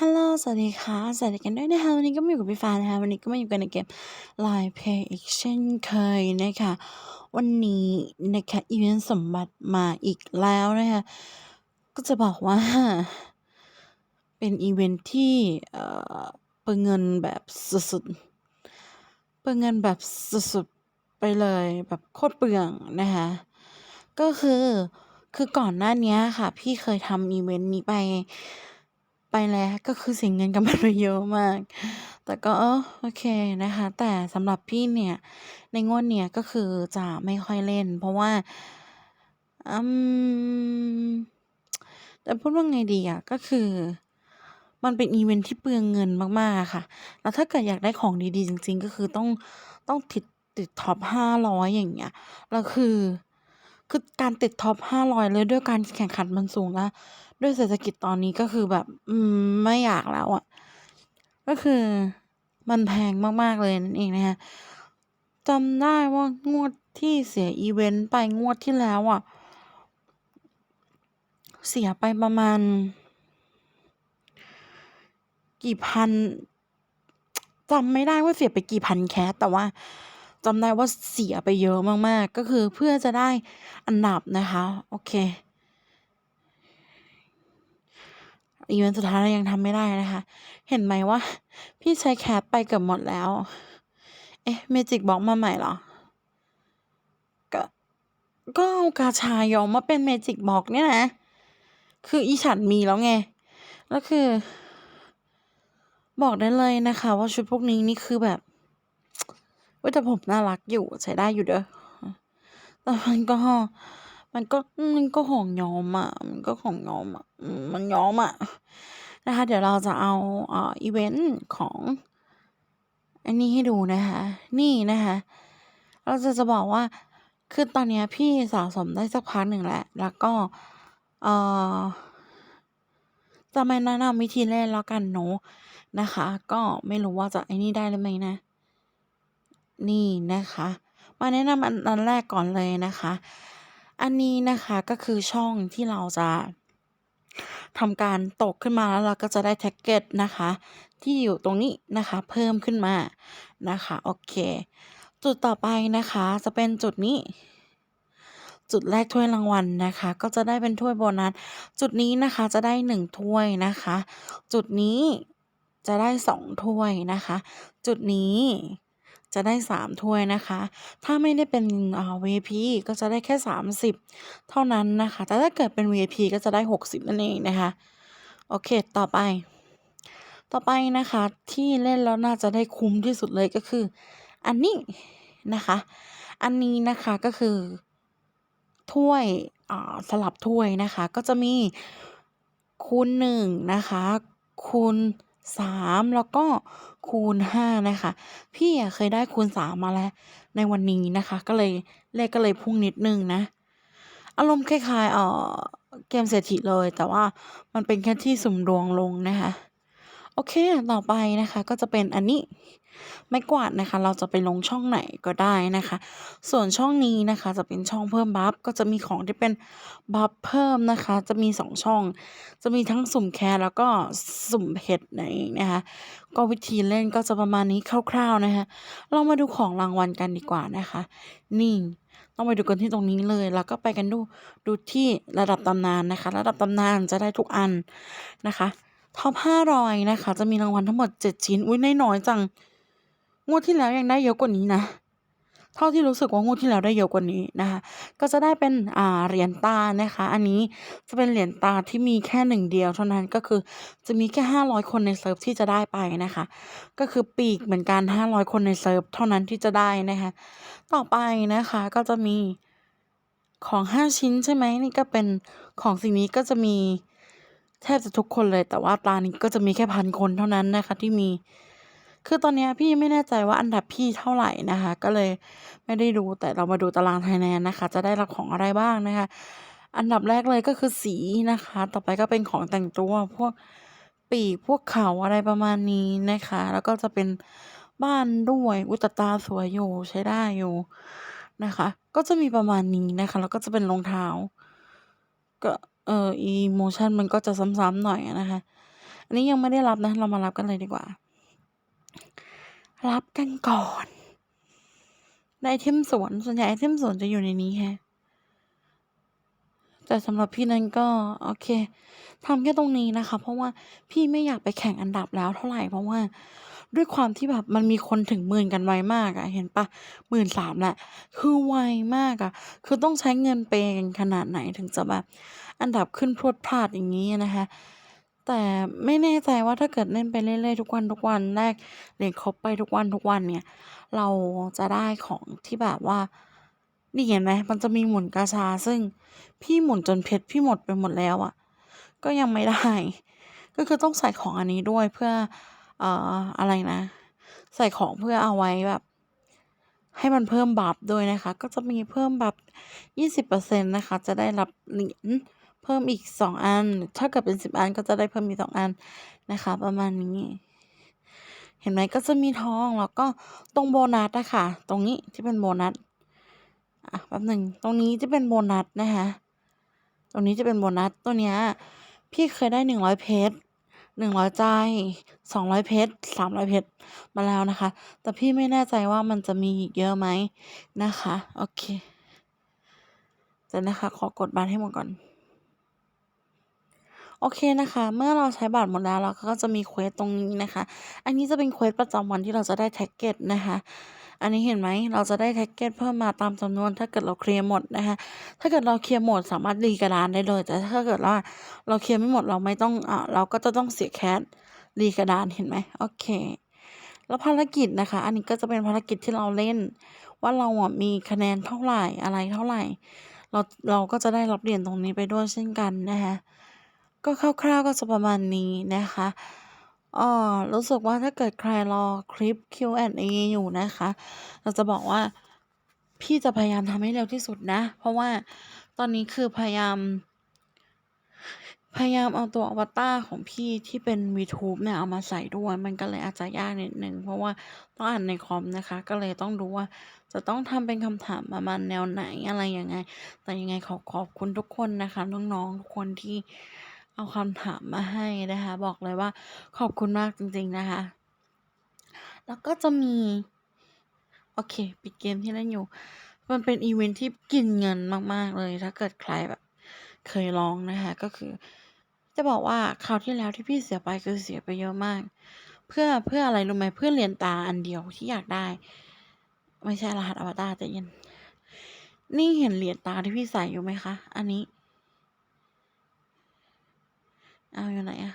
ฮัลโหล สวัสดีค่ะ สวัสดีกันด้วยนะคะ วันนี้ก็มาอยู่กับพี่ฟ้านะคะ วันนี้ก็มาอยู่กันในเกม Line Play อีกเช่นเคยนะคะ วันนี้นะคะอีเวนต์สมบัติมาอีกแล้วนะคะ ก็จะบอกว่า เป็นอีเวนต์ที่เอ่อเปลืองเงินแบบสุดๆ เปลืองเงินแบบสุดๆ ไปเลยแบบโคตรเปลืองนะคะ ก็คือ คือก่อนหน้านี้ค่ะ พี่เคยทำอีเวนต์นี้ไป ไปแล้วก็คือเสียเงินกับมันไปเยอะมาก แต่ก็เออโอเคนะคะ แต่สำหรับพี่เนี่ย ในงวดเนี้ยก็คือจะไม่ค่อยเล่น เพราะว่าอืมจะพูดว่าไงดีอะก็คือ มันเป็นอีเวนต์ที่เปลืองเงินมากๆอะค่ะ แล้วถ้าเกิดอยากได้ของดีๆ จริง ๆ ก็คือต้องต้องติดติดท็อป500อยอย่างเงี้ยแล้วคือ คือการติดท็อป500แล้วด้วยการแข่งขันมันสูงแล้ว ด้วยเศรษฐกิจตอนนี้ก็คือแบบ อืม ไม่อยากแล้วอะก็คือมันแพงมากๆเลยนั่นเองนะคะจำได้ว่างวดที่เสียอีเวนต์ไปงวดที่แล้วอะ เสียไปประมาณ กี่พันจำไม่ได้ว่าเสียไปกี่พันแคสแต่ว่าจำได้ว่าเสียไปเยอะมากๆ ก็คือเพื่อจะได้อันดับนะคะ โอเค อีเวนต์สุดท้ายเรายังทำไม่ได้นะคะ เห็นไหมว่า พี่ใช้แคสไปเกือบหมดแล้ว เอ๊ะ Magic Box มาใหม่เหรอ?ก็ก็เอากาชายอมมาเป็น Magic Box เนี่ยนะ คืออีฉันมีแล้วไง แล้วคือ บอกได้เลยนะคะ ว่าชุดพวกนี้นี่คือแบบอุ๊ยแต่ผมน่ารักอยู่ใช้ได้อยู่เด้อแต่มันก็ มันก็ อืม มันก็ของย้อมอะ มันก็ของย้อมอะ อืม มันย้อมอะ นะคะ เดี๋ยวเราจะเอา อ่าอีเวนต์ของ อันนี้ให้ดูนะคะ นี่นะคะ เราจะ จะบอกว่า คือตอนเนี้ยพี่สะสมได้สักพักหนึ่งแล้ว แล้วก็ เอ่อ จะไม่แนะนำวิธีเล่นแล้วกันเนาะ นะคะ ก็ไม่รู้ว่าจะไอ้นี่ได้หรือไหมนะ นี่นะคะ มาแนะนำอัน อันแรกก่อนเลยนะคะ อันนี้นะคะก็คือช่องที่เราจะทำการตกขึ้นมาแล้วเราก็จะได้ Target นะคะ ที่อยู่ตรงนี้นะคะ เพิ่มขึ้นมานะคะโอเค จุดต่อไปนะคะจะเป็นจุดนี้ จุดแรกถ้วยรางวัลนะคะ ก็จะได้เป็นถ้วยโบนัสจุดนี้นะคะจะได้1ถ้วยนะคะ จุดนี้จะได้2ถ้วยนะคะ จุดนี้ จะได้ 3 ถ้วยนะคะ ถ้าไม่ได้เป็นอ่า VIP ก็จะได้แค่ 30 เท่านั้นนะคะ แต่ถ้าเกิดเป็น VIP ก็จะได้ 60 นั่นเองนะคะ โอเค ต่อไป ต่อไปนะคะที่เล่นแล้วน่าจะได้คุ้มที่สุดเลยก็คือ อันนี้นะคะ อันนี้นะคะก็คือถ้วยสลับถ้วยนะคะ ก็จะมีคูณ1นะคะคูณ 3 แล้วก็คูณ 5 นะคะ พี่เคยได้คูณ 3 มาแล้ว ในวันนี้นะคะ ก็เลยเลขก็เลยพุ่งนิดนึงนะ อารมณ์คล้ายๆเอ่อเกมเศรษฐีเลย แต่ว่ามันเป็นแค่ที่สุ่มดวงลงนะคะ โอเค ต่อไปนะคะก็จะเป็นอันนี้ไม้กวาดนะคะ เราจะไปลงช่องไหนก็ได้นะคะ ส่วนช่องนี้นะคะจะเป็นช่องเพิ่มบัฟก็จะมีของที่เป็นบัฟเพิ่มนะคะ จะมี 2 ช่อง จะมีทั้งสุ่มแคสแล้วก็สุ่มเพชรนั่นเองนะคะ ก็วิธีเล่นก็จะประมาณนี้คร่าวๆนะคะ เรามาดูของรางวัลกันดีกว่านะคะ นี่ต้องไปดูกันที่ตรงนี้เลย แล้วก็ไปกันดูดูที่ระดับตำนานนะคะ ระดับตำนานจะได้ทุกอันนะคะ ท็อป500นะคะ จะมีรางวัลทั้งหมด7ชิ้น อุ๊ยน้อยจัง งวดที่แล้วยังได้เยอะกว่านี้นะ เท่าที่รู้สึกว่างวดที่แล้วได้เยอะกว่านี้นะคะ ก็จะได้เป็นอ่าเหรียญตานะคะ อันนี้จะเป็นเหรียญตาที่มีแค่1เดียวเท่านั้นก็คือจะมีแค่500คนในเซิร์ฟที่จะได้ไปนะคะ ก็คือปีกเหมือนกัน500คนในเซิร์ฟเท่านั้นที่จะได้นะคะ ต่อไปนะคะก็จะมีของ5ชิ้นใช่ไหมนี่ก็เป็นของสิ่งนี้ก็จะมี แทบจะทุกคนเลยแต่ว่าตานี้ก็จะมีแค่1,000คนเท่านั้นนะคะที่มี คือตอนนี้พี่ไม่แน่ใจว่าอันดับพี่เท่าไหร่นะคะ ก็เลยไม่ได้ดูแต่เรามาดูตารางคะแนนนะคะ จะได้รับของอะไรบ้างนะคะ อันดับแรกเลยก็คือสีนะคะ ต่อไปก็เป็นของแต่งตัวพวกปีกพวกเขาอะไรประมาณนี้นะคะ แล้วก็จะเป็นบ้านด้วยอุตตาสวยอยู่ใช้ได้อยู่นะคะ ก็จะมีประมาณนี้นะคะ แล้วก็จะเป็นรองเท้าก็ เอออีโมชันมันก็จะซ้ำๆหน่อยอะนะคะ อันนี้ยังไม่ได้รับนะ เรามารับกันเลยดีกว่า รับกันก่อนในไอเทมสวนส่วนใหญ่ไอเทมสวนจะอยู่ในนี้แฮะแต่สำหรับพี่นั้นก็ โอเคทำแค่ตรงนี้นะคะ เพราะว่าพี่ไม่อยากไปแข่งอันดับแล้วเท่าไหร่เพราะว่า ด้วยความที่แบบมันมีคนถึง10,000กันไวมากอะเห็นเปล่า13,000แหล้วคือไวมากอะคือต้องใช้เงินเปย์กันขนาดไหนถึงจะแบบอันดับขึ้นพรวดพราดอย่างงี้นะคะแต่ไม่แน่ใจว่าถ้าเกิดเล่นไปเรื่อยๆทุกวันๆแลกเหรียญครบไปทุกวันๆเนี่ย เราจะได้ของที่แบบว่านี่เห็นไหมมันจะมีหมุนกาชาซึ่งพี่หมุนจนเพชรพี่หมดไปหมดแล้วอะ ก็ยังไม่ได้ ก็คือต้องใส่ของอันนี้ด้วยเพื่อ เอ่ออะไรนะ ใส่ของเพื่อเอาไว้แบบ ให้มันเพิ่มบัฟด้วยนะคะ ก็จะมีเพิ่มบัฟ20%นะคะ จะได้รับเหรียญเพิ่มอีก 2 อัน ถ้าเกิดเป็น 10 อันก็จะได้เพิ่มอีก2อันนะคะ ประมาณนี้ เห็นไหมก็จะมีทองแล้วก็ตรงโบนัสอะค่ะตรงนี้ที่เป็นโบนัสอะแป๊บหนึ่งตรงนี้ที่เป็นโบนัสนะคะ ตรงนี้จะเป็นโบนัสตัวเนี้ยพี่เคยได้100เพชร 100ใจ200เพชร300เพชรมาแล้วนะคะ แต่พี่ไม่แน่ใจว่ามันจะมีอีกเยอะไหมนะคะ โอเคเดี๋ยวนะคะ ขอกดบัตรให้หมดก่อน โอเคนะคะ เมื่อเราใช้บัตรหมดแล้วเราก็จะมีเควสตรงนี้นะคะ อันนี้จะเป็นเควสประจำวันที่เราจะได้แท็กเก็ตนะคะ อันนี้เห็นไหมเราจะได้แท็กเก็ตเพิ่มมาตามจำนวนถ้าเกิดเราเคลียร์หมดนะคะถ้าเกิดเราเคลียร์หมดสามารถรีกระดานได้เลย แต่ถ้าเกิดว่าเราเคลียร์ไม่หมดเราไม่ต้องอ่าเราก็จะต้องเสียแคสรีกระดานเห็นไหมโอเค แล้วภารกิจนะคะ อันนี้ก็จะเป็นภารกิจที่เราเล่น ว่าเราอะมีคะแนนเท่าไหร่อะไรเท่าไหร่ เราเราก็จะได้รับเหรียญตรงนี้ไปด้วยเช่นกันนะคะก็คร่าวๆก็จะประมาณนี้นะคะ เอ่อ รู้สึกว่าถ้าเกิดใครรอคลิป Q&A อยู่นะคะ เราจะบอกว่า พี่จะพยายามทำให้เร็วที่สุดนะ เพราะว่าตอนนี้คือพยายาม พยายามเอาตัวอวตารของพี่ที่เป็น VTube เนี่ย เอามาใส่ด้วย มันก็เลยอาจจะยากนิดหนึ่ง เพราะว่าต้องอ่านในคอมนะคะ ก็เลยต้องดูว่าจะต้องทำเป็นคำถามประมาณแนวไหนอะไรยังไง แต่ยังไงขอขอบคุณทุกคนนะคะ น้องๆ ทุกคนที่ เอาคำถามมาให้นะคะ บอกเลยว่าขอบคุณมากจริง ๆนะคะ แล้วก็จะมี โอเค ปิดเกมที่เล่นอยู่ มันเป็นอิเวนต์ที่กินเงินมาก ๆ เลย ถ้าเกิดใครแบบ เคยลองนะคะ ก็คือ จะบอกว่าคราวที่แล้วที่พี่เสียไปคือเสียไปเยอะมาก เพื่อเพื่ออะไรรู้ไหมเพื่อเหรียญตาอันเดียวที่อยากได้ ไม่ใช่รหัสอวตารใจเย็นนี่เห็นเหรียญตาที่พี่ใส่อยู่ไหมคะ อันนี้ เอาอยู่ไหนอะ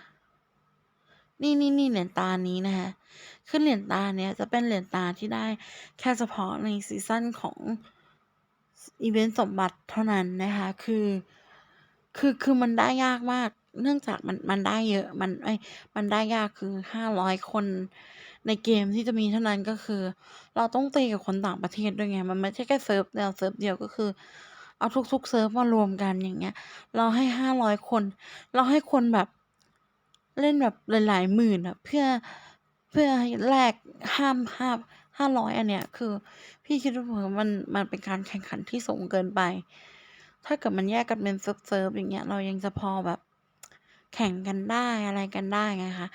นี่ๆๆเหรียญตานี้นะคะคือเหรียญตาเนี้ยจะเป็นเหรียญตาที่ได้แค่เฉพาะในซีซั่นของอิเวนต์สมบัติเท่านั้นนะคะ คือ คือคือมันได้ยากมาก เนื่องจากมันมันได้เยอะ มันเอ๊ยมันได้ยากคือ500คนในเกมที่จะมีเท่านั้นก็คือ เราต้องตีกับคนต่างประเทศด้วยไง มันไม่ใช่แค่เซิร์ฟเดียวเซิร์ฟเดียวก็คือ เอาทุกๆเซิร์ฟมารวมกันอย่างเงี้ย เราให้500คน เราให้คนแบบเล่นแบบหลายๆหมื่นอะเพื่อเพื่อให้แลกห้ามห้า500อันเนี้ยคือ พี่คิดว่ามันมันเป็นการแข่งขันที่สูงเกินไป ถ้าเกิดมันแยกกันเป็นเซิร์ฟๆอย่างเงี้ยเรายังจะพอแบบแข่งกันได้อะไรกันได้ไงคะ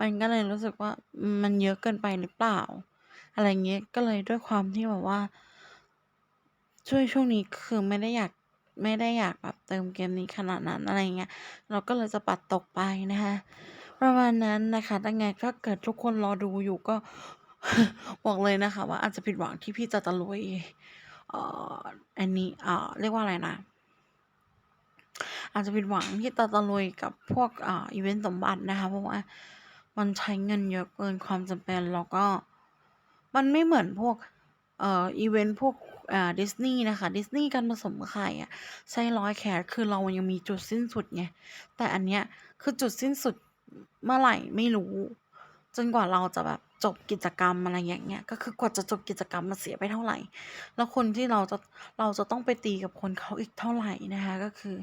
มันก็เลยรู้สึกว่ามันเยอะเกินไปหรือเปล่า อะไรอย่างงี้ก็เลยด้วยความที่แบบว่า ช่วงช่วงนี้คือไม่ได้อยาก ไม่ได้อยากแบบเติมเกมนี้ขนาดนั้นอะไรเงี้ย เราก็เลยจะปัดตกไปนะคะ ประมาณนั้นนะคะยังไงถ้าเกิดทุกคนรอดูอยู่ก็ บอกเลยนะคะ ว่าอาจจะผิดหวังที่พี่จะตะลุยเอ่ออันนี้อ่าเรียกว่าอะไรนะอาจจะผิดหวังที่จะตะลุยกับพวกอ่าอิเวนต์สมบัตินะคะ เพราะว่ามันใช้เงินเยอะเกินความจำเป็นแล้วก็ มันไม่เหมือนพวกเอ่ออิเวนต์พวก ดิสนีย์นะคะดิสนีย์การผสมไข่อะใช้100แคสคือเรายังมีจุดสิ้นสุดไง แต่อันเนี้ยคือจุดสิ้นสุดเมื่อไหร่ไม่รู้ จนกว่าเราจะแบบจบกิจกรรมอะไรอย่างเงี้ย ก็คือกว่าจะจบกิจกรรมมันเสียไปเท่าไหร่ แล้วคนที่เราจะเราจะต้องไปตีกับคนเขาอีกเท่าไหร่นะคะก็คือ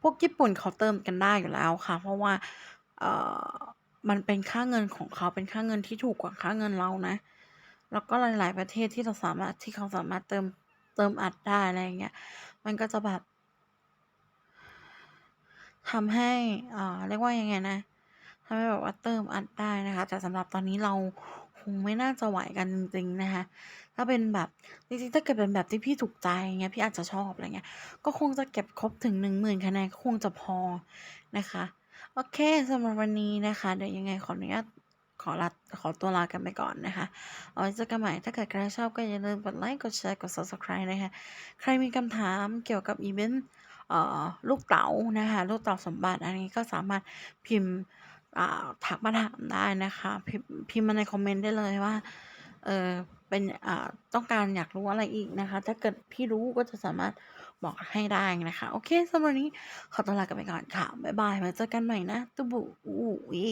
พวกญี่ปุ่นเขาเติมกันได้อยู่แล้วค่ะ เพราะว่าเออมันเป็นค่าเงินของเขาเป็นค่าเงินที่ถูกกว่าค่าเงินเรานะ แล้วก็หลาย ๆ ประเทศที่เราสามารถที่เขาสามารถเติมเติมอัดได้อะไรเงี้ย มันก็จะแบบทำให้อ่าเรียกว่ายังไงนะทำให้แบบว่าเติมอัดได้นะคะ แต่สำหรับตอนนี้เราคงไม่น่าจะไหวกันจริงๆนะคะ ถ้าเป็นแบบจริงๆถ้าเกิดเป็นแบบที่พี่ถูกใจเงี้ยพี่อาจจะชอบอะไรเงี้ย ก็คงจะเก็บครบถึง10,000คะแนนก็คงจะพอนะคะ โอเคสำหรับวันนี้นะคะ เดี๋ยวยังไงขออนุญาต อลาขอตัวลากันไปก่อนนะคะ เอาไว้เจอกันใหม่ ถ้าเกิดใครชอบก็อย่าลืมกดไลค์ กดแชร์ กด Subscribe นะคะ ใครมีคำถามเกี่ยวกับอีเวนต์ลูกเต๋านะคะ ลูกเต๋าสมบัติ อันนี้ก็สามารถพิมพ์อ่าทักมาถามได้นะคะพิมพ์พิมพ์มาในคอมเมนต์ได้เลยว่า เออเป็นต้องการอยากรู้อะไรอีกนะคะ ถ้าเกิดพี่รู้ก็จะสามารถบอกให้ได้นะคะ โอเคสำหรับวันนี้ขอตัวลากันไปก่อนค่ะ บ๊ายบายไว้เจอกันใหม่นะตุบุอูอี